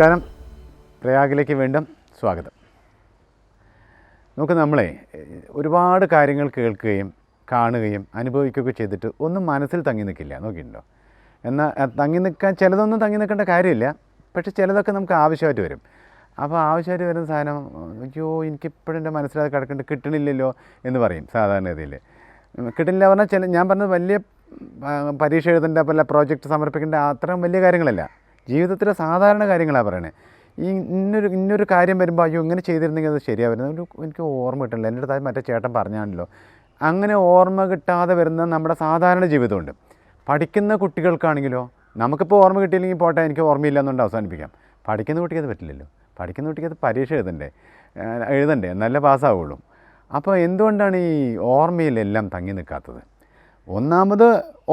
നമസ്കാരം. പ്രയാഗിലേക്ക് വീണ്ടും സ്വാഗതം. നമുക്ക് നമ്മളെ ഒരുപാട് കാര്യങ്ങൾ കേൾക്കുകയും കാണുകയും അനുഭവിക്കുകയൊക്കെ ചെയ്തിട്ട് ഒന്നും മനസ്സിൽ തങ്ങി നിൽക്കില്ല. നോക്കിയിട്ടുണ്ടോ? എന്നാൽ തങ്ങി നിൽക്കാൻ ചിലതൊന്നും തങ്ങി നിൽക്കേണ്ട കാര്യമില്ല. പക്ഷേ ചിലതൊക്കെ നമുക്ക് ആവശ്യമായിട്ട് വരും. അപ്പോൾ ആവശ്യമായിട്ട് വരുന്ന സാധനം അയ്യോ എനിക്കിപ്പോഴും എന്റെ മനസ്സിലത് കിടക്കേണ്ട കിട്ടണില്ലല്ലോ എന്ന് പറയും സാധാരണഗതിയിൽ. കിട്ടണില്ല പറഞ്ഞാൽ ചില ഞാൻ പറഞ്ഞത് വലിയ പരീക്ഷ എഴുതേണ്ട പല പ്രോജക്റ്റ് സമർപ്പിക്കേണ്ട അത്രയും വലിയ കാര്യങ്ങളല്ല. ജീവിതത്തിലെ സാധാരണ കാര്യങ്ങളാണ് പറയണേ. ഈ ഇന്നൊരു ഇന്നൊരു കാര്യം വരുമ്പോൾ അയ്യോ ഇങ്ങനെ ചെയ്തിരുന്നെങ്കിൽ അത് ശരിയാവുന്നത് ഒരു എനിക്ക് ഓർമ്മ കിട്ടില്ല. എന്റെ അടുത്ത് മറ്റേ ചേട്ടൻ പറഞ്ഞാണല്ലോ. അങ്ങനെ ഓർമ്മ കിട്ടാതെ വരുന്ന നമ്മുടെ സാധാരണ ജീവിതമുണ്ട്. പഠിക്കുന്ന കുട്ടികൾക്കാണെങ്കിലോ നമുക്കിപ്പോൾ ഓർമ്മ കിട്ടിയില്ലെങ്കിൽ പോട്ടെ എനിക്ക് ഓർമ്മയില്ല എന്നുകൊണ്ട് അവസാനിപ്പിക്കാം. പഠിക്കുന്ന കുട്ടിക്ക് അത് പറ്റില്ലല്ലോ. പഠിക്കുന്ന കുട്ടിക്ക് അത് പരീക്ഷ എഴുതണ്ടേ? എഴുതണ്ടേ? നല്ല പാസ്സാവുള്ളൂ. അപ്പോൾ എന്തുകൊണ്ടാണ് ഈ ഓർമ്മയിലെല്ലാം തങ്ങി നിൽക്കാത്തത്? ഒന്നാമത്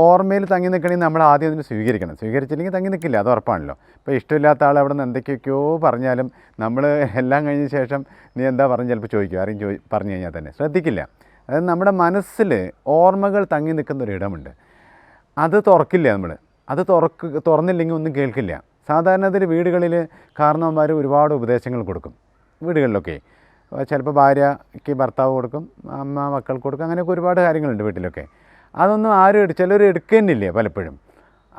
ഓർമ്മയിൽ തങ്ങി നിൽക്കണമെങ്കിൽ നമ്മൾ ആദ്യം അതിന് സ്വീകരിക്കണം. സ്വീകരിച്ചില്ലെങ്കിൽ തങ്ങി നിൽക്കില്ല അത് ഉറപ്പാണല്ലോ. ഇപ്പോൾ ഇഷ്ടമില്ലാത്ത ആൾ അവിടെ നിന്ന് എന്തൊക്കെയൊക്കെയോ പറഞ്ഞാലും നമ്മൾ എല്ലാം കഴിഞ്ഞ ശേഷം നീ എന്താ പറഞ്ഞ് ചിലപ്പോൾ ചോദിക്കും. ആരെയും ചോദി പറഞ്ഞു കഴിഞ്ഞാൽ തന്നെ. ശ്രദ്ധിക്കില്ല. അതായത് നമ്മുടെ മനസ്സിൽ ഓർമ്മകൾ തങ്ങി നിൽക്കുന്ന ഒരു ഇടമുണ്ട്. അത് തുറക്കില്ല നമ്മൾ അത് തുറക്ക് തുറന്നില്ലെങ്കിൽ ഒന്നും കേൾക്കില്ല. സാധാരണ സാധാരണത്തിൽ വീടുകളിൽ കാരണവന്മാർ ഒരുപാട് ഉപദേശങ്ങൾ കൊടുക്കും. വീടുകളിലൊക്കെ. ചിലപ്പോൾ ഭാര്യയ്ക്ക് ഭർത്താവ് കൊടുക്കും അമ്മ മക്കൾക്ക് കൊടുക്കും അങ്ങനെയൊക്കെ ഒരുപാട് കാര്യങ്ങളുണ്ട് വീട്ടിലൊക്കെ. അതൊന്നും ആരും എടു ചിലർ എടുക്കുന്നില്ലേ പലപ്പോഴും.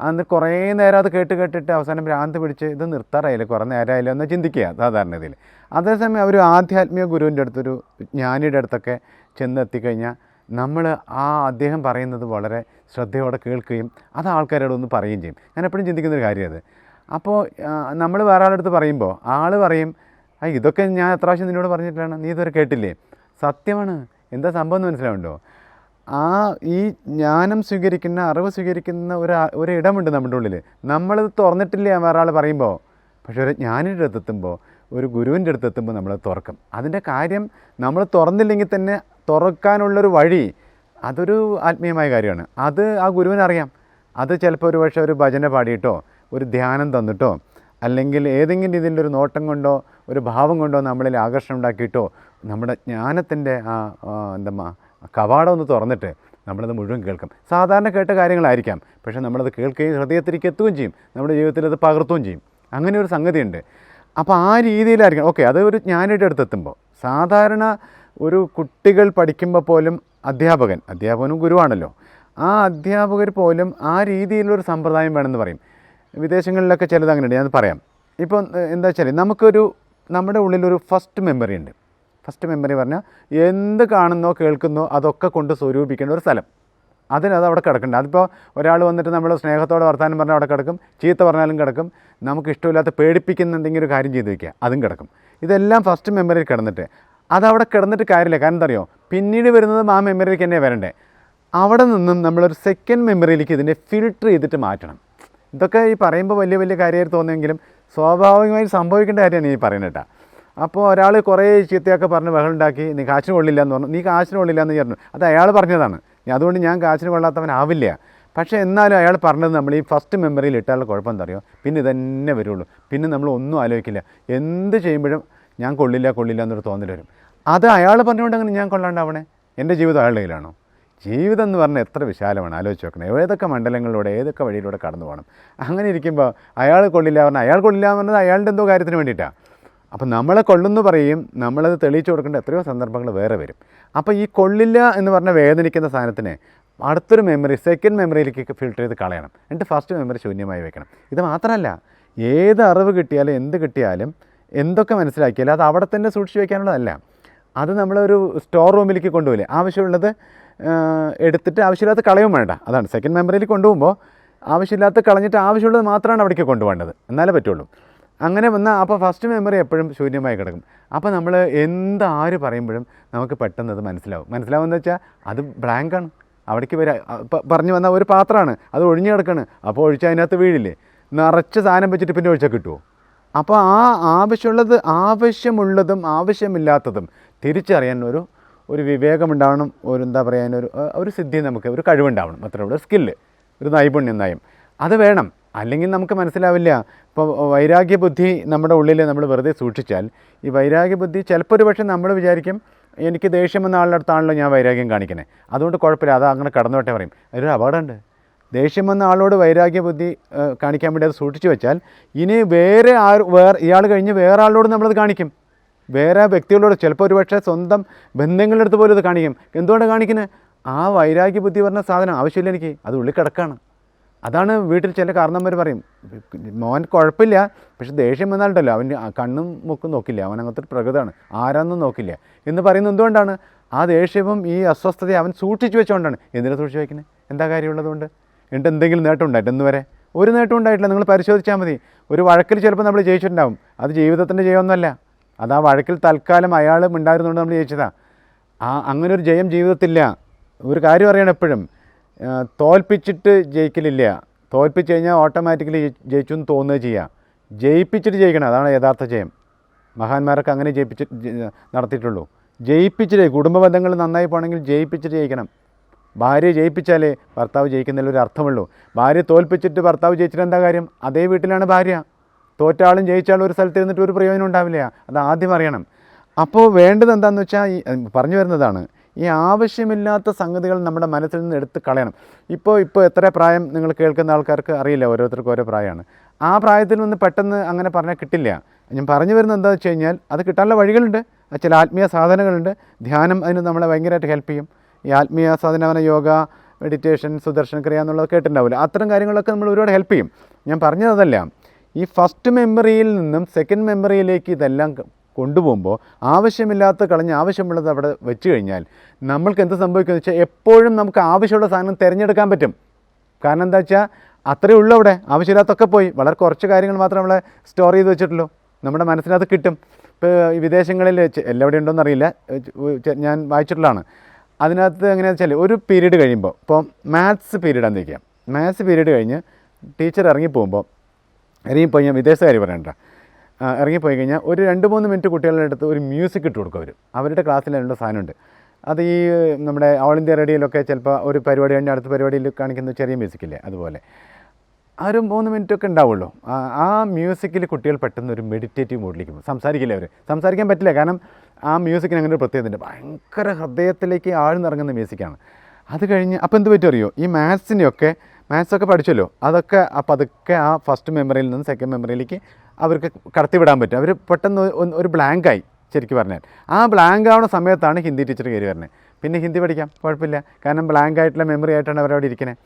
അന്ന് കുറേ നേരം അത് കേട്ട് കേട്ടിട്ട് അവസാനം ഭ്രാന്ത് പിടിച്ച് ഇത് നിർത്താറായില്ല കുറേ നേരമായില്ല എന്ന് ചിന്തിക്കുക സാധാരണ ഇതിൽ അതേസമയം അവർ ആധ്യാത്മിക ഗുരുവിന്റെ അടുത്തൊരു ജ്ഞാനിയുടെ അടുത്തൊക്കെ ചെന്ന് എത്തിക്കഴിഞ്ഞാൽ നമ്മൾ ആ അദ്ദേഹം പറയുന്നത് വളരെ ശ്രദ്ധയോടെ കേൾക്കുകയും അത് ആൾക്കാരോട് ഒന്ന് പറയുകയും ചെയ്യും. ഞാൻ എപ്പോഴും ചിന്തിക്കുന്ന ഒരു കാര്യം അത്. അപ്പോൾ നമ്മൾ വേറെ ആളെടുത്ത് പറയുമ്പോൾ ആൾ പറയും ഇതൊക്കെ ഞാൻ എത്ര പ്രാവശ്യം നിന്നോട് പറഞ്ഞിട്ടാണ്? നീ ഇതുവരെ കേട്ടില്ലേ? സത്യമാണ്. എന്താ സംഭവം എന്ന് മനസ്സിലാവുണ്ടോ ആ ഈ ജ്ഞാനം സ്വീകരിക്കുന്ന അറിവ് സ്വീകരിക്കുന്ന ഒരു ഒരു ഇടമുണ്ട് നമ്മുടെ ഉള്ളിൽ നമ്മളത് തുറന്നിട്ടില്ല വേറൊരാൾ പറയുമ്പോൾ പക്ഷേ ഒരു ജ്ഞാനിന്റെ അടുത്തെത്തുമ്പോൾ ഒരു ഗുരുവിന്റെ അടുത്തെത്തുമ്പോൾ നമ്മൾ തുറക്കും. അതിന്റെ കാര്യം നമ്മൾ തുറന്നില്ലെങ്കിൽ തന്നെ തുറക്കാനുള്ളൊരു വഴി അതൊരു ആത്മീയമായ കാര്യമാണ്. അത് ആ ഗുരുവിനറിയാം അത് ചിലപ്പോൾ ഒരു പക്ഷേ ഒരു ഭജന പാടിയിട്ടോ ഒരു ധ്യാനം തന്നിട്ടോ അല്ലെങ്കിൽ ഏതെങ്കിലും രീതിയിലൊരു നോട്ടം കൊണ്ടോ ഒരു ഭാവം കൊണ്ടോ നമ്മളിൽ ആകർഷണം ഉണ്ടാക്കിയിട്ടോ നമ്മുടെ ജ്ഞാനത്തിന്റെ ആ എന്താ കവാടം ഒന്ന് തുറന്നിട്ട് നമ്മളത് മുഴുവൻ കേൾക്കും. സാധാരണ കേട്ട കാര്യങ്ങളായിരിക്കാം. പക്ഷേ നമ്മളത് കേൾക്കുകയും ഹൃദയത്തിലേക്ക് എത്തുകയും ചെയ്യും. നമ്മുടെ ജീവിതത്തിൽ അത് പകർത്തുകയും ചെയ്യും. അങ്ങനെ ഒരു സംഗതിയുണ്ട്. അപ്പോൾ ആ രീതിയിലായിരിക്കണം. ഓക്കെ അത് ഒരു ജ്ഞാനിയുടെ അടുത്തെത്തുമ്പോൾ സാധാരണ ഒരു കുട്ടികൾ പഠിക്കുമ്പോൾ പോലും അധ്യാപകൻ അധ്യാപകനും ഗുരുവാണല്ലോ. ആ അധ്യാപകർ പോലും ആ രീതിയിലൊരു സമ്പ്രദായം വേണമെന്ന് പറയും. വിദേശങ്ങളിലൊക്കെ ചിലത് അങ്ങനെയുണ്ട്. ഞാൻ പറയാം. ഇപ്പം എന്താ വെച്ചാൽ നമുക്കൊരു നമ്മുടെ ഉള്ളിലൊരു ഫസ്റ്റ് മെമ്മറി ഉണ്ട്. ഫസ്റ്റ് മെമ്മറി പറഞ്ഞാൽ എന്ത് കാണുന്നോ കേൾക്കുന്നോ അതൊക്കെ കൊണ്ട് സ്വരൂപിക്കേണ്ട ഒരു സ്ഥലം. അതിനത് അവിടെ കിടക്കണ്ട. അതിപ്പോൾ ഒരാൾ വന്നിട്ട് നമ്മൾ സ്നേഹത്തോടെ വർത്താനം പറഞ്ഞാൽ അവിടെ കിടക്കും ചീത്ത പറഞ്ഞാലും കിടക്കും. നമുക്ക് ഇഷ്ടമില്ലാത്ത പേടിപ്പിക്കുന്ന എന്തെങ്കിലും ഒരു കാര്യം ചെയ്ത് വയ്ക്കുക അതും കിടക്കും. ഇതെല്ലാം ഫസ്റ്റ് മെമ്മറിയിൽ കിടന്നിട്ട്. അതവിടെ കിടന്നിട്ട് കാര്യമില്ല. കാരണം എന്താ അറിയോ പിന്നീട് വരുന്നതും ആ മെമ്മറിയിലേക്ക് തന്നെ വരണ്ടേ. അവിടെ നിന്നും നമ്മളൊരു സെക്കൻഡ് മെമ്മറിയിലേക്ക് ഇതിനെ ഫിൽട്ടർ ചെയ്തിട്ട് മാറ്റണം. ഇതൊക്കെ ഈ പറയുമ്പോൾ വലിയ വലിയ കാര്യമായിട്ട് തോന്നുമെങ്കിലും സ്വാഭാവികമായി സംഭവിക്കേണ്ട കാര്യമാണ് ഈ പറയുന്നത് കേട്ടോ. അപ്പോൾ ഒരാൾ കുറേ ചീത്തയൊക്കെ പറഞ്ഞ് ബഹളുണ്ടാക്കി നീ കാശിന് കൊള്ളില്ല എന്ന് പറഞ്ഞു. നീ കാശിന് കൊള്ളില്ല എന്ന് പറഞ്ഞു. അത് അയാൾ പറഞ്ഞതാണ്. അതുകൊണ്ട് ഞാൻ കാശിന് കൊള്ളാത്തവനാവില്ല. പക്ഷേ എന്നാലും അയാൾ പറഞ്ഞത് നമ്മൾ ഈ ഫസ്റ്റ് മെമ്മറിയിൽ ഇട്ടാലുള്ള കുഴപ്പം എന്താ അറിയോ? പിന്നെ ഇതന്നെ വരുള്ളൂ. പിന്നെ നമ്മൾ ഒന്നും ആലോചിക്കില്ല. എന്ത് ചെയ്യുമ്പോഴും ഞാൻ കൊള്ളില്ല കൊള്ളില്ല എന്നൊരു തോന്നൽ വരും. അത് അയാൾ പറഞ്ഞുകൊണ്ട് അങ്ങനെ ഞാൻ കൊള്ളാണ്ടാവണേ? എന്റെ ജീവിതം അയാളുടെ കയ്യിലാണോ? ജീവിതം എന്ന് പറഞ്ഞാൽ എത്ര വിശാലമാണ്. ആലോചിച്ച് നോക്കണം. ഏതൊക്കെ മണ്ഡലങ്ങളിലൂടെ ഏതൊക്കെ വഴിയിലൂടെ കടന്നു പോകണം? അങ്ങനെ ഇരിക്കുമ്പോൾ അയാൾ കൊള്ളില്ല പറഞ്ഞാൽ അയാൾ കൊള്ളില്ല എന്ന് പറഞ്ഞത് അയാളുടെ എന്തോ കാര്യത്തിന് വേണ്ടിയിട്ടാണ് അപ്പം നമ്മളെ കൊള്ളുന്നു പറയും നമ്മളത് തെളിയിച്ചു കൊടുക്കേണ്ട എത്രയോ സന്ദർഭങ്ങൾ വേറെ വരും. അപ്പോൾ ഈ കൊള്ളില്ല എന്ന് പറഞ്ഞ വേദനിക്കുന്ന സാധനത്തിന് അടുത്തൊരു മെമ്മറി സെക്കൻഡ് മെമ്മറിയിലേക്ക് ഫിൽട്ടർ ചെയ്ത് കളയണം. എന്നിട്ട് ഫസ്റ്റ് മെമ്മറി ശൂന്യമായി വെക്കണം. ഇത് മാത്രമല്ല ഏത് അറിവ് കിട്ടിയാലും എന്ത് കിട്ടിയാലും എന്തൊക്കെ മനസ്സിലാക്കിയാലും അത് അവിടെ തന്നെ സൂക്ഷിച്ച് വയ്ക്കാനുള്ളതല്ല അത് നമ്മളൊരു സ്റ്റോർ റൂമിലേക്ക് കൊണ്ടുപോയില്ലേ ആവശ്യമുള്ളത് എടുത്തിട്ട് ആവശ്യമില്ലാത്ത കളയും വേണ്ട. അതാണ്. സെക്കൻഡ് മെമ്മറിയിൽ കൊണ്ടുപോകുമ്പോൾ ആവശ്യമില്ലാത്ത കളഞ്ഞിട്ട് ആവശ്യമുള്ളത് മാത്രമാണ് അവിടേക്ക് കൊണ്ടുപോകേണ്ടത്. എന്നാലേ പറ്റുള്ളൂ. അങ്ങനെ വന്നാൽ അപ്പോൾ ഫസ്റ്റ് മെമ്മറി എപ്പോഴും ശൂന്യമായി കിടക്കും. അപ്പോൾ നമ്മൾ എന്ത് ആര് പറയുമ്പോഴും നമുക്ക് പെട്ടെന്ന് അത് മനസ്സിലാവും. മനസ്സിലാവുമെന്ന് വെച്ചാൽ അത് ബ്ലാങ്കാണ് അവിടേക്ക് വരാ പറഞ്ഞു വന്ന ഒരു പാത്രമാണ്. അത് ഒഴിഞ്ഞു കിടക്കാണ്. അപ്പോൾ ഒഴിച്ചാൽ അതിനകത്ത് വീഴില്ലേ? നിറച്ച് സാധനം വെച്ചിട്ട് പിന്നെ ഒഴിച്ചാൽ കിട്ടുമോ അപ്പോൾ ആ ആവശ്യമുള്ളത് ആവശ്യമുള്ളതും ആവശ്യമില്ലാത്തതും തിരിച്ചറിയാൻ ഒരു ഒരു വിവേകമുണ്ടാവണം. ഒരു എന്താ പറയാൻ ഒരു ഒരു സിദ്ധി നമുക്ക് ഒരു കഴിവുണ്ടാവണം. അത്രേ ഉള്ളൂ. സ്കില്ല് ഒരു നൈപുണ്യം നയം. അത് വേണം. അല്ലെങ്കിൽ നമുക്ക് മനസ്സിലാവില്ല. ഇപ്പോൾ വൈരാഗ്യ ബുദ്ധി നമ്മുടെ ഉള്ളിൽ നമ്മൾ വെറുതെ സൂക്ഷിച്ചാൽ ഈ വൈരാഗ്യ ബുദ്ധി ചിലപ്പോൾ ഒരു പക്ഷേ നമ്മൾ വിചാരിക്കും എനിക്ക് ദേഷ്യം വന്ന ആളുടെ അടുത്താണല്ലോ ഞാൻ വൈരാഗ്യം കാണിക്കണേ. അതുകൊണ്ട് കുഴപ്പമില്ല അത് അങ്ങനെ കടന്നോട്ടെ പറയും. അതൊരു അപകടമുണ്ട്. ദേഷ്യം വന്ന ആളോട് വൈരാഗ്യ ബുദ്ധി കാണിക്കാൻ വേണ്ടി അത് സൂക്ഷിച്ചു വെച്ചാൽ ഇനി വേറെ ആ വേറെ ഇയാൾ കഴിഞ്ഞ് വേറെ ആളോട് നമ്മളത് കാണിക്കും. വേറെ വ്യക്തികളോട് ചിലപ്പോൾ ഒരു പക്ഷേ സ്വന്തം ബന്ധങ്ങളുടെ അടുത്ത് പോലും ഇത് കാണിക്കും. എന്തുകൊണ്ടാണ് കാണിക്കുന്നത് ആ വൈരാഗ്യ ബുദ്ധി പറഞ്ഞ സാധനം ആവശ്യമില്ല എനിക്ക്. അത് ഉള്ളിൽ കിടക്കാണ്. അതാണ് വീട്ടിൽ ചില കാരണവന്മാർ പറയും. മോൻ കുഴപ്പമില്ല പക്ഷെ ദേഷ്യം വന്നാലുണ്ടല്ലോ. അവൻ കണ്ണും മുക്കും നോക്കില്ല. അവൻ അങ്ങനത്തെ ഒരു പ്രകൃതമാണ്. ആരാന്നും നോക്കില്ല. എന്ന് പറയുന്നത് എന്തുകൊണ്ടാണ്? ആ ദേഷ്യവും ഈ അസ്വസ്ഥതയും അവൻ സൂക്ഷിച്ചു വെച്ചുകൊണ്ടാണ്. എന്തിനാ സൂക്ഷിച്ച് വയ്ക്കുന്നത് എന്താ കാര്യമുള്ളതുകൊണ്ട് എന്നിട്ട് എന്തെങ്കിലും നേട്ടം ഉണ്ടായിട്ട് ഇന്ന് വരെ ഒരു നേട്ടം ഉണ്ടായിട്ടില്ല. നിങ്ങൾ പരിശോധിച്ചാൽ മതി. ഒരു വഴക്കിൽ ചിലപ്പോൾ നമ്മൾ ജയിച്ചിട്ടുണ്ടാവും. അത് ജീവിതത്തിന്റെ ജയമൊന്നുമല്ല. അത് ആ വഴക്കിൽ തൽക്കാലം അയാളും ഉണ്ടായിരുന്നുകൊണ്ട് നമ്മൾ ജയിച്ചതാണ് ആ അങ്ങനെ ഒരു ജയം ജീവിതത്തില്ല. ഒരു കാര്യം അറിയണം എപ്പോഴും. തോൽപ്പിച്ചിട്ട് ജയിക്കലില്ല. തോൽപ്പിച്ച് കഴിഞ്ഞാൽ ഓട്ടോമാറ്റിക്കലി ജയിച്ചു എന്ന് തോന്നുക ചെയ്യുക ജയിപ്പിച്ചിട്ട് ജയിക്കണം അതാണ് യഥാർത്ഥ ജയം. മഹാന്മാരൊക്കെ അങ്ങനെ ജയിപ്പിച്ച് നടത്തിയിട്ടുള്ളൂ. ജയിപ്പിച്ചിട്ട് കുടുംബ ബന്ധങ്ങൾ നന്നായി പോകണമെങ്കിൽ ജയിപ്പിച്ചിട്ട് ജയിക്കണം. ഭാര്യ ജയിപ്പിച്ചാലേ ഭർത്താവ് ജയിക്കുന്നതിൽ ഒരു അർത്ഥമുള്ളൂ. ഭാര്യ തോൽപ്പിച്ചിട്ട് ഭർത്താവ് ജയിച്ചിട്ട് എന്താ കാര്യം? അതേ വീട്ടിലാണ് ഭാര്യ. തോറ്റാളും ജയിച്ചാളും ഒരു സ്ഥലത്ത് ഇരുന്നിട്ട് ഒരു പ്രയോജനം ഉണ്ടാവില്ല. അത് ആദ്യം അറിയണം. അപ്പോൾ വേണ്ടത് എന്താണെന്ന് വെച്ചാൽ പറഞ്ഞു വരുന്നതാണ്. ഈ ആവശ്യമില്ലാത്ത സംഗതികൾ നമ്മുടെ മനസ്സിൽ നിന്ന് എടുത്ത് കളയണം. ഇപ്പോൾ ഇപ്പോൾ എത്ര പ്രായം നിങ്ങൾ കേൾക്കുന്ന ആൾക്കാർക്ക് അറിയില്ല ഓരോരുത്തർക്കും ഓരോ പ്രായമാണ്. ആ പ്രായത്തിൽ നിന്ന് പെട്ടെന്ന് അങ്ങനെ പറഞ്ഞാൽ കിട്ടില്ല. ഞാൻ പറഞ്ഞു വരുന്നത് എന്താണെന്ന് വെച്ച് കഴിഞ്ഞാൽ അത് കിട്ടാനുള്ള വഴികളുണ്ട്. ചില ആത്മീയ സാധനങ്ങളുണ്ട്. ധ്യാനം അതിന് നമ്മളെ ഭയങ്കരമായിട്ട് ഹെൽപ്പ് ചെയ്യും. ഈ ആത്മീയ സാധന യോഗ മെഡിറ്റേഷൻ സുദർശന ക്രിയ എന്നുള്ളത് കേട്ടിട്ടുണ്ടാവില്ല. അത്തരം കാര്യങ്ങളൊക്കെ നമ്മൾ ഒരുപാട് ഹെൽപ്പ് ചെയ്യും. ഞാൻ പറഞ്ഞതല്ല ഈ ഫസ്റ്റ് മെമ്മറിയിൽ നിന്നും സെക്കൻഡ് മെമ്മറിയിലേക്ക് ഇതെല്ലാം കൊണ്ടുപോകുമ്പോൾ ആവശ്യമില്ലാത്ത കളഞ്ഞ് ആവശ്യമുള്ളത് അവിടെ വെച്ച് കഴിഞ്ഞാൽ നമ്മൾക്ക് എന്ത് സംഭവിക്കുമെന്ന് വെച്ചാൽ എപ്പോഴും നമുക്ക് ആവശ്യമുള്ള സാധനം തിരഞ്ഞെടുക്കാൻ പറ്റും. കാരണം എന്താ വെച്ചാൽ അത്രയേ ഉള്ളൂ അവിടെ. ആവശ്യമില്ലാത്തൊക്കെ പോയി. വളരെ കുറച്ച് കാര്യങ്ങൾ മാത്രം നമ്മളെ സ്റ്റോർ ചെയ്ത് വെച്ചിട്ടുള്ളൂ. നമ്മുടെ മനസ്സിനകത്ത് കിട്ടും. ഇപ്പോൾ വിദേശങ്ങളിൽ എല്ലാവിടെ ഉണ്ടോയെന്ന് അറിയില്ല. ഞാൻ വായിച്ചിട്ടുള്ളതാണ്. അതിനകത്ത് എങ്ങനെയാണെന്ന് വെച്ചാൽ ഒരു പീരീഡ് കഴിയുമ്പോൾ ഇപ്പോൾ മാത്സ് പീരീഡാന്ന് വയ്ക്കാം മാത്സ് പീരീഡ് കഴിഞ്ഞ് ടീച്ചർ ഇറങ്ങി പോകുമ്പോൾ ഇറങ്ങിപ്പോയി ഞാൻ വിദേശകാര്യം പറയണ്ട. ഇറങ്ങിപ്പോയി കഴിഞ്ഞാൽ ഒരു രണ്ട് മൂന്ന് മിനിറ്റ് കുട്ടികളുടെ അടുത്ത് ഒരു മ്യൂസിക് ഇട്ട് കൊടുക്കും അവർ അവരുടെ ക്ലാസ്സിൽ രണ്ട് സാധനമുണ്ട്. അത് ഈ നമ്മുടെ ഓൾ ഇന്ത്യ റേഡിയോയിലൊക്കെ ചിലപ്പോൾ ഒരു പരിപാടി കഴിഞ്ഞ് അടുത്ത പരിപാടിയിൽ കാണിക്കുന്ന ചെറിയ മ്യൂസിക്കില്ലേ അതുപോലെ. ആ ഒരു മൂന്ന് മിനിറ്റൊക്കെ ഉണ്ടാവുള്ളൂ. ആ- മ്യൂസിക്കിൽ കുട്ടികൾ പെട്ടെന്ന് ഒരു മെഡിറ്റേറ്റീവ് മൂഡിലേക്ക് പോകും. സംസാരിക്കില്ല അവർ സംസാരിക്കാൻ പറ്റില്ല. കാരണം ആ മ്യൂസിക്കിന് അങ്ങനെ ഒരു പ്രത്യേകതയുണ്ട് ഭയങ്കര ഹൃദയത്തിലേക്ക് ആഴ്ന്നിറങ്ങുന്ന മ്യൂസിക്കാണ് അത് കഴിഞ്ഞ് അപ്പോൾ എന്ത് പറ്റും അറിയോ? ഈ മാത്സിനെയൊക്കെ മാത്സൊക്കെ പഠിച്ചല്ലോ. അതൊക്കെ പതുക്കെ ആ ഫസ്റ്റ് മെമ്മറിയിൽ നിന്ന് സെക്കൻഡ് മെമ്മറിയിലേക്ക് അവർക്ക് കടത്തിവിടാൻ പറ്റും. അവർ പെട്ടെന്ന് ഒരു ബ്ലാങ്കായി ശരിക്കും പറഞ്ഞാൽ. ആ ബ്ലാങ്ക് ആവുന്ന സമയത്താണ് ഹിന്ദി ടീച്ചർ കയറി വരുന്നത് പിന്നെ ഹിന്ദി പഠിക്കാം. കുഴപ്പമില്ല. കാരണം ബ്ലാങ്ക് ആയിട്ടുള്ള മെമ്മറി ആയിട്ടാണ് അവരവിടെ ഇരിക്കുന്നത്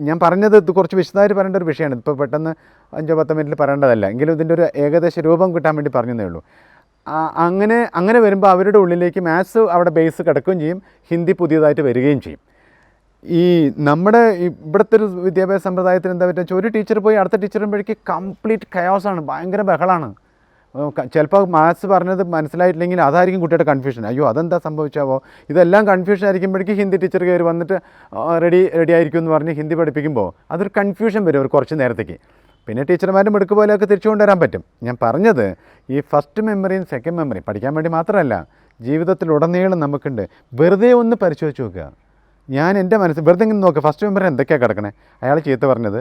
ഞാൻ പറഞ്ഞത് കുറച്ച് വിശദമായിട്ട് പറയേണ്ട ഒരു വിഷയമാണ്. ഇപ്പോൾ പെട്ടെന്ന് അഞ്ചോ പത്തോ മിനിറ്റിൽ പറയേണ്ടതല്ല. എങ്കിലും ഇതിന്റെ ഒരു ഏകദേശ രൂപം കിട്ടാൻ വേണ്ടി പറഞ്ഞതേ ഉള്ളൂ. അങ്ങനെ അങ്ങനെ വരുമ്പോൾ അവരുടെ ഉള്ളിലേക്ക് മാത്സ് അവിടെ ബേസ് കിടക്കുകയും ചെയ്യും. ഹിന്ദി പുതിയതായിട്ട് വരികയും ചെയ്യും. ഈ നമ്മുടെ ഇവിടുത്തെ ഒരു വിദ്യാഭ്യാസ സമ്പ്രദായത്തിന് എന്താ പറ്റുക ഒരു ടീച്ചർ പോയി അടുത്ത ടീച്ചർ വരുമ്പോഴേക്ക് കംപ്ലീറ്റ് കയോസാണ് ഭയങ്കര ബഹളമാണ് ചിലപ്പോൾ മാത്സ് പറഞ്ഞത് മനസ്സിലായിട്ടില്ലെങ്കിൽ അതായിരിക്കും കുട്ടിയുടെ കൺഫ്യൂഷൻ അയ്യോ അതെന്താ സംഭവിച്ചാവോ? ഇതെല്ലാം കൺഫ്യൂഷൻ ആയിരിക്കുമ്പോഴേക്കും ഹിന്ദി ടീച്ചർ കയറി വന്നിട്ട് റെഡി റെഡി ആയിരിക്കും എന്ന് പറഞ്ഞ് ഹിന്ദി പഠിപ്പിക്കുമ്പോൾ അതൊരു കൺഫ്യൂഷൻ വരും ഒരു കുറച്ച് നേരത്തേക്ക്. പിന്നെ ടീച്ചർമാരും എടുക്ക് പോലെയൊക്കെ തിരിച്ചു കൊണ്ടുവരാൻ പറ്റും. ഞാൻ പറഞ്ഞത് ഈ ഫസ്റ്റ് മെമ്മറിയും സെക്കൻഡ് മെമ്മറിയും പഠിക്കാൻ വേണ്ടി മാത്രമല്ല ജീവിതത്തിലുടനീളം നമുക്കുണ്ട്. വെറുതെ ഒന്ന് പരിശോധിച്ച് നോക്കുക. ഞാൻ എന്റെ മനസ്സിൽ വെറുതെ ഇങ്ങനെ നോക്കുക ഫസ്റ്റ് മെമ്പർ എന്തൊക്കെയാണ് കിടക്കണേ? അയാൾ ചീത്ത പറഞ്ഞത്.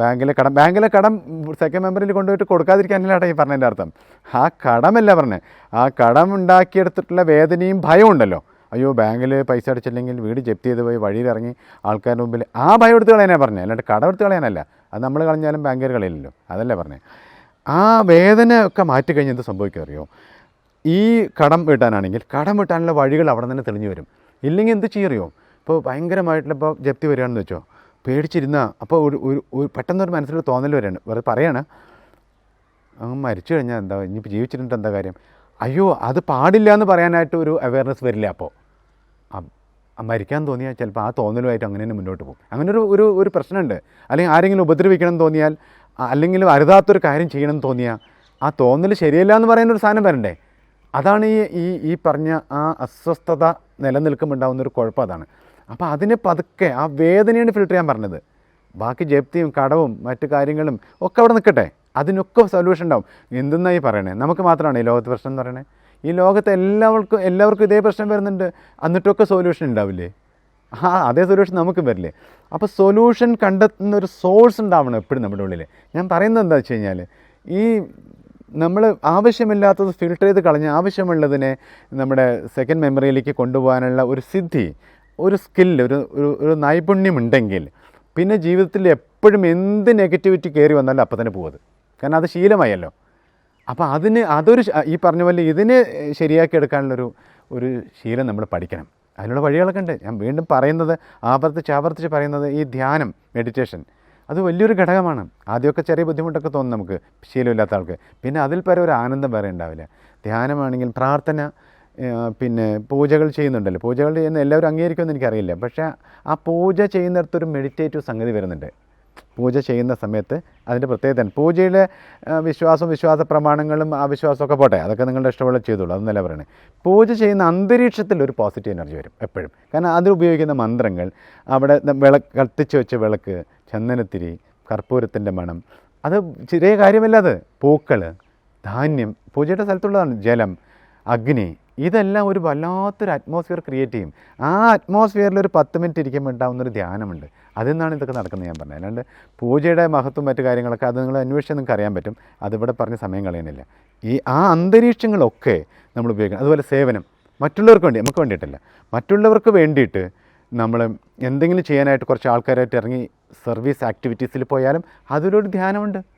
ബാങ്കിലെ കടം ബാങ്കിലെ കടം സെക്കൻഡ് മെമ്പറിൽ കൊണ്ടുപോയിട്ട് കൊടുക്കാതിരിക്കാനല്ലാട്ടെ ഈ പറഞ്ഞതിന്റെ അർത്ഥം. ആ കടമല്ല പറഞ്ഞത് ആ കടം ഉണ്ടാക്കിയെടുത്തിട്ടുള്ള വേദനയും ഭയവും ഉണ്ടല്ലോ. അയ്യോ ബാങ്കിൽ പൈസ അടിച്ചില്ലെങ്കിൽ വീട് ജപ്തി ചെയ്ത് പോയി വഴിയിലിറങ്ങി ആൾക്കാരുടെ മുമ്പിൽ ആ ഭയം എടുത്ത് കളയാനാണ് പറഞ്ഞത് അല്ലാണ്ട് കടം എടുത്ത് കളയാനല്ല. അത് നമ്മൾ കളഞ്ഞാലും ബാങ്കുകാർ കളയില്ലല്ലോ. അതല്ലേ പറഞ്ഞത് ആ വേദന ഒക്കെ മാറ്റി കഴിഞ്ഞ് എന്ത് സംഭവിക്കും അറിയോ? ഈ കടം വീട്ടാനാണെങ്കിൽ കടം വീട്ടാനുള്ള വഴികൾ അവിടെ തന്നെ തെളിഞ്ഞു വരും. ഇല്ലെങ്കിൽ എന്ത് ചെയ്യറിയോ ഇപ്പോൾ ഭയങ്കരമായിട്ടുള്ള ഇപ്പോൾ ജപ്തി വരികയാണെന്ന് വെച്ചോ. പേടിച്ചിരുന്ന. അപ്പോൾ ഒരു ഒരു പെട്ടെന്നൊരു മനസ്സിലൊരു തോന്നൽ വരികയാണ്. വെറുതെ പറയാണ്. അങ്ങ് മരിച്ചു കഴിഞ്ഞാൽ എന്താ ഇനിയിപ്പോൾ ജീവിച്ചിരുന്നിട്ട് എന്താ കാര്യം? അയ്യോ അത് പാടില്ല എന്ന് പറയാനായിട്ട് ഒരു അവയർനെസ് വരില്ല അപ്പോൾ മരിക്കാൻ തോന്നിയാൽ ചിലപ്പോൾ ആ തോന്നലുമായിട്ട് അങ്ങനെ തന്നെ മുന്നോട്ട് പോകും. അങ്ങനെ ഒരു ഒരു ഒരു പ്രശ്നമുണ്ട്. അല്ലെങ്കിൽ ആരെങ്കിലും ഉപദ്രവിക്കണം എന്ന് തോന്നിയാൽ അല്ലെങ്കിൽ അരുതാത്തൊരു കാര്യം ചെയ്യണം എന്ന് തോന്നിയാൽ ആ തോന്നൽ ശരിയല്ല എന്ന് പറയുന്ന ഒരു സാധനം വരണ്ടേ? അതാണ് ഈ ഈ പറഞ്ഞ ആ അസ്വസ്ഥത ഒരു കുഴപ്പം അതാണ്. അപ്പോൾ അതിനെ പതുക്കെ ആ വേദനയാണ് ഫിൽട്ടർ ചെയ്യാൻ പറഞ്ഞത്. ബാക്കി ജപ്തിയും കടവും മറ്റു കാര്യങ്ങളും ഒക്കെ അവിടെ നിൽക്കട്ടെ. അതിനൊക്കെ സൊല്യൂഷൻ ഉണ്ടാവും. എന്തെന്നായി പറയണേ? നമുക്ക് മാത്രമാണ് ഈ ലോകത്ത് പ്രശ്നം എന്ന് പറയണേ? ഈ ലോകത്ത് എല്ലാവർക്കും എല്ലാവർക്കും ഇതേ പ്രശ്നം വരുന്നുണ്ട്. എന്നിട്ടൊക്കെ സൊല്യൂഷൻ ഉണ്ടാവില്ലേ? ആ അതേ സൊല്യൂഷൻ നമുക്കും വരില്ലേ? അപ്പോൾ സൊല്യൂഷൻ കണ്ടെത്തുന്ന ഒരു സോഴ്സ് ഉണ്ടാവണം എപ്പോഴും നമ്മുടെ ഉള്ളിൽ ഞാൻ പറയുന്നത് എന്താ വെച്ച് കഴിഞ്ഞാൽ ഈ നമ്മൾ ആവശ്യമില്ലാത്തത് ഫിൽട്ടർ ചെയ്ത് കളഞ്ഞ് ആവശ്യമുള്ളതിനെ നമ്മുടെ സെക്കൻഡ് മെമ്മറിയിലേക്ക് കൊണ്ടുപോകാനുള്ള ഒരു സിദ്ധി ഒരു സ്കില്ല് ഒരു ഒരു നൈപുണ്യമുണ്ടെങ്കിൽ പിന്നെ ജീവിതത്തിൽ എപ്പോഴും എന്ത് നെഗറ്റിവിറ്റി കയറി വന്നാലും അപ്പം തന്നെ പോകുന്നത് കാരണം അത് ശീലമായല്ലോ. അപ്പോൾ അതിന് അതൊരു ഈ പറഞ്ഞ പോലെ ഇതിനെ ശരിയാക്കി എടുക്കാനുള്ളൊരു ഒരു ശീലം നമ്മൾ പഠിക്കണം. അതിനുള്ള വഴികളൊക്കെ ഉണ്ട്. ഞാൻ വീണ്ടും പറയുന്നത് ആവർത്തിച്ച് ആവർത്തിച്ച് പറയുന്നത് ഈ ധ്യാനം മെഡിറ്റേഷൻ അത് വലിയൊരു ഘടകമാണ്. ആദ്യമൊക്കെ ചെറിയ ബുദ്ധിമുട്ടൊക്കെ തോന്നും നമുക്ക് ശീലമില്ലാത്ത ആൾക്ക്. പിന്നെ അതിൽ പരം ഒരു ആനന്ദം വേറെ ഉണ്ടാവില്ല. ധ്യാനമാണെങ്കിൽ പ്രാർത്ഥന പിന്നെ പൂജകൾ ചെയ്യുന്നുണ്ടല്ലോ. പൂജകൾ ചെയ്യുന്ന എല്ലാവരും അംഗീകരിക്കുമെന്ന് എനിക്കറിയില്ല. പക്ഷേ ആ പൂജ ചെയ്യുന്നിടത്തൊരു മെഡിറ്റേറ്റീവ് സംഗതി വരുന്നുണ്ട്. പൂജ ചെയ്യുന്ന സമയത്ത് അതിന്റെ പ്രത്യേകത പൂജയിലെ വിശ്വാസവും വിശ്വാസ പ്രമാണങ്ങളും ആ വിശ്വാസമൊക്കെ പോട്ടെ. അതൊക്കെ നിങ്ങളുടെ ഇഷ്ടമുള്ള ചെയ്തോളൂ. അതൊന്നല്ല പറയണേ. പൂജ ചെയ്യുന്ന അന്തരീക്ഷത്തിൽ ഒരു പോസിറ്റീവ് എനർജി വരും എപ്പോഴും. കാരണം അതിൽ ഉപയോഗിക്കുന്ന മന്ത്രങ്ങൾ അവിടെ വിളക്ക് കത്തിച്ച് വെച്ച വിളക്ക് ചന്ദനത്തിരി കർപ്പൂരത്തിന്റെ മണം അത് ചെറിയ കാര്യമല്ല അത്. പൂക്കൾ ധാന്യം പൂജയുടെ സ്ഥലത്തുള്ളതാണ് ജലം അഗ്നി ഇതെല്ലാം ഒരു വല്ലാത്തൊരു അറ്റ്മോസ്ഫിയർ ക്രിയേറ്റ് ചെയ്യും. ആ അറ്റ്മോസ്ഫിയറിൽ ഒരു പത്ത് മിനിറ്റ് ഇരിക്കുമ്പോൾ ഉണ്ടാകുന്നൊരു ധ്യാനമുണ്ട്. അതിൽ നിന്നാണ് ഇതൊക്കെ നടക്കുന്നത് ഞാൻ പറഞ്ഞത്. അല്ലാണ്ട് പൂജയുടെ മഹത്വം മറ്റു കാര്യങ്ങളൊക്കെ അത് നിങ്ങൾ അന്വേഷിച്ചാൽ നിങ്ങൾക്ക് അറിയാൻ പറ്റും. അതിവിടെ പറഞ്ഞ് സമയം കളയുന്നില്ല. ഈ ആ അന്തരീക്ഷങ്ങളൊക്കെ നമ്മൾ ഉപയോഗിക്കണം. അതുപോലെ സേവനം. മറ്റുള്ളവർക്ക് വേണ്ടി നമുക്ക് വേണ്ടിയിട്ടല്ല. മറ്റുള്ളവർക്ക് വേണ്ടിയിട്ട് നമ്മൾ എന്തെങ്കിലും ചെയ്യാനായിട്ട് കുറച്ച് ആൾക്കാരായിട്ട് ഇറങ്ങി സർവീസ് ആക്ടിവിറ്റീസിൽ പോയാലും അതിലൊരു ധ്യാനമുണ്ട്.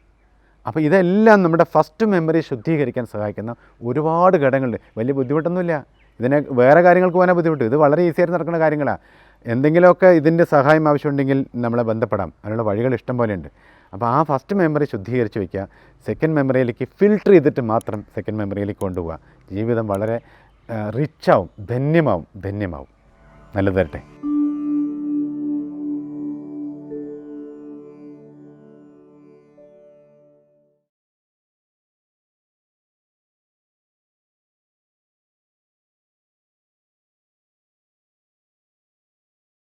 അപ്പോൾ ഇതെല്ലാം നമ്മുടെ ഫസ്റ്റ് മെമ്മറി ശുദ്ധീകരിക്കാൻ സഹായിക്കുന്ന ഒരുപാട് ഘടകങ്ങളുണ്ട്. വലിയ ബുദ്ധിമുട്ടൊന്നുമില്ല. ഇതിനെ വേറെ കാര്യങ്ങൾക്ക് പോകാനാ ബുദ്ധിമുട്ട്. ഇത് വളരെ ഈസിയായിട്ട് നടക്കുന്ന കാര്യങ്ങളാണ് എന്തെങ്കിലുമൊക്കെ ഇതിന്റെ സഹായം ആവശ്യമുണ്ടെങ്കിൽ നമ്മളെ ബന്ധപ്പെടാം. അതിനുള്ള വഴികൾ ഇഷ്ടം പോലെയുണ്ട് അപ്പോൾ ആ ഫസ്റ്റ് മെമ്മറി ശുദ്ധീകരിച്ച് വയ്ക്കുക സെക്കൻഡ് മെമ്മറിയിലേക്ക് ഫിൽട്ടർ ചെയ്തിട്ട് മാത്രം സെക്കൻഡ് മെമ്മറിയിലേക്ക് കൊണ്ടുപോവുക. ജീവിതം വളരെ റിച്ചാവും ധന്യമാവും ധന്യമാവും. നല്ലത് തരട്ടെ